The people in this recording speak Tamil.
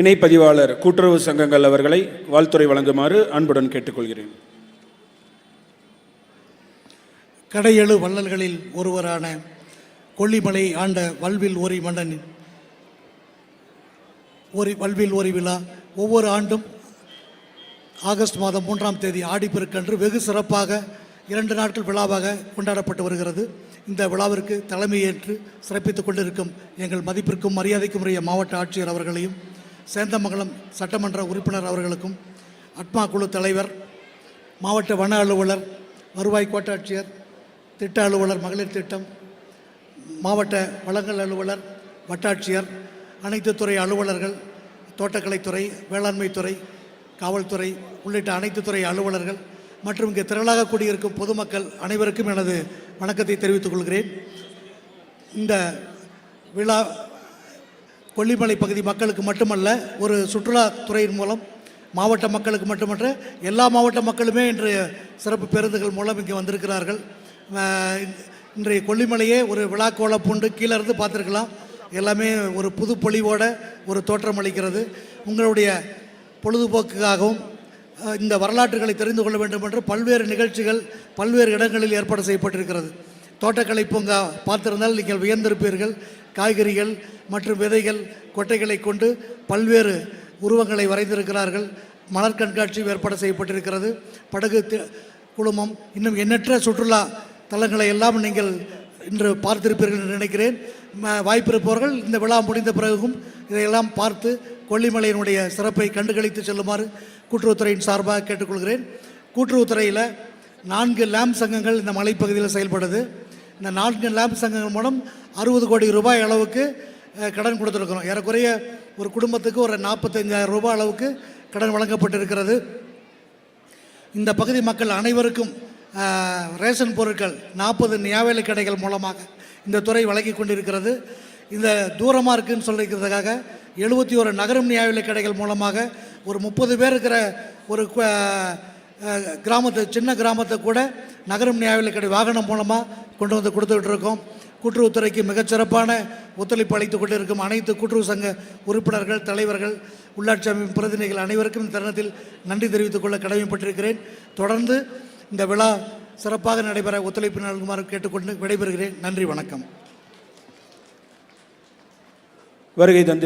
இணைப்பதிவாளர் கூட்டுறவு சங்கங்கள் அவர்களை வாழ்த்துறை வழங்குமாறு அன்புடன் கேட்டுக்கொள்கிறேன். கடையெழு வள்ளல்களில் ஒருவரான கொல்லிமலை ஆண்ட வல்வில் ஓரி மன்னனின் ஓரி வல்வில் ஓரி விழா ஒவ்வொரு ஆண்டும் ஆகஸ்ட் மாதம் மூன்றாம் தேதி ஆடிப்பெருக்கன்று வெகு சிறப்பாக இரண்டு நாட்கள் விழாவாக கொண்டாடப்பட்டு வருகிறது. இந்த விழாவிற்கு தலைமையேற்று சிறப்பித்துக் கொண்டிருக்கும் எங்கள் மதிப்பிற்கும் மரியாதைக்கும் உரிய மாவட்ட ஆட்சியர் அவர்களையும் சேந்தமங்கலம் சட்டமன்ற உறுப்பினர் அவர்களுக்கும் அட்மா குழு தலைவர் மாவட்ட வன அலுவலர் வருவாய் கோட்டாட்சியர் திட்ட அலுவலர் மகளிர் திட்டம் மாவட்ட வளங்கள் அலுவலர் வட்டாட்சியர் அனைத்து துறை அலுவலர்கள் தோட்டக்கலைத்துறை வேளாண்மைத்துறை காவல்துறை உள்ளிட்ட அனைத்து துறை அலுவலர்கள் மற்றும் இங்கே திரளாக கூடியிருக்கும் பொதுமக்கள் அனைவருக்கும் எனது வணக்கத்தை தெரிவித்துக் கொள்கிறேன். இந்த விழா கொல்லிமலை பகுதி மக்களுக்கு மட்டுமல்ல ஒரு சுற்றுலாத்துறையின் மூலம் மாவட்ட மக்களுக்கு மட்டுமன்ற எல்லா மாவட்ட மக்களுமே இன்று சிறப்பு பேருந்துகள் மூலம் இங்கே வந்திருக்கிறார்கள். இன்றைய கொல்லிமலையே ஒரு விழாக்கோள பூண்டு கீழே இருந்து பார்த்துருக்கலாம். எல்லாமே ஒரு புது பொலிவோட ஒரு தோற்றம் அளிக்கிறது. உங்களுடைய பொழுதுபோக்குக்காகவும் இந்த வரலாற்றுகளை தெரிந்து கொள்ள வேண்டும் என்று பல்வேறு நிகழ்ச்சிகள் பல்வேறு இடங்களில் ஏற்பாடு செய்யப்பட்டிருக்கிறது. தோட்டக்கலை பூங்கா பார்த்திருந்தால் நீங்கள் வியந்திருப்பீர்கள். காய்கறிகள் மற்றும் விதைகள் கொட்டைகளை கொண்டு பல்வேறு உருவங்களை வரைந்திருக்கிறார்கள். மலர் கண்காட்சி ஏற்பாடு செய்யப்பட்டிருக்கிறது. படகு குழுமம் இன்னும் எண்ணற்ற சுற்றுலா தலங்களை எல்லாம் நீங்கள் இன்று பார்த்திருப்பீர்கள் என்று நினைக்கிறேன். வாய்ப்பிருப்பவர்கள் இந்த விழா முடிந்த பிறகும் இதையெல்லாம் பார்த்து கொல்லிமலையினுடைய சிறப்பை கண்டுகளித்து செல்லுமாறு கூட்டுறவுத்துறையின் சார்பாக கேட்டுக்கொள்கிறேன். கூட்டுறவுத்துறையில் நான்கு லேம்ப் சங்கங்கள் இந்த மலைப்பகுதியில் செயல்படுது. இந்த நான்கு லேம்ப் சங்கங்கள் மூலம் அறுபது கோடி ரூபாய் அளவுக்கு கடன் கொடுத்துருக்குறோம். ஏறக்குறைய ஒரு குடும்பத்துக்கு ஒரு நாற்பத்தஞ்சாயிரம் ரூபாய் அளவுக்கு கடன் வழங்கப்பட்டிருக்கிறது. இந்த பகுதி மக்கள் அனைவருக்கும் ரேஷன் பொருட்கள் நாற்பது நியாவேலை கடைகள் மூலமாக இந்த துறை வழங்கி கொண்டிருக்கிறது. இந்த தூரமாக இருக்குன்னு சொல்லிக்கிறதுக்காக எழுபத்தி ஒரு நகரம் நியாயவிலை கடைகள் மூலமாக ஒரு முப்பது பேர் இருக்கிற ஒரு கிராமத்தை சின்ன கிராமத்தை கூட நகரம் நியாயவிலை கடை வாகனம் மூலமாக கொண்டு வந்து கொடுத்துக்கிட்டு இருக்கோம் கூட்டுறவுத்துறைக்கு மிகச்சிறப்பான ஒத்துழைப்பு அளித்துக் கொண்டிருக்கும் அனைத்து கூட்டுறவு சங்க உறுப்பினர்கள் தலைவர்கள் உள்ளாட்சி அமைப்பு பிரதிநிதிகள் அனைவருக்கும் இந்த தருணத்தில் நன்றி தெரிவித்துக் கொள்ள கடமைப்பட்டிருக்கிறேன். தொடர்ந்து இந்த விழா சிறப்பாக நடைபெற ஒத்துழைப்பு நல்குமாறு கேட்டுக்கொண்டு விடைபெறுகிறேன். நன்றி வணக்கம். வருகை தந்து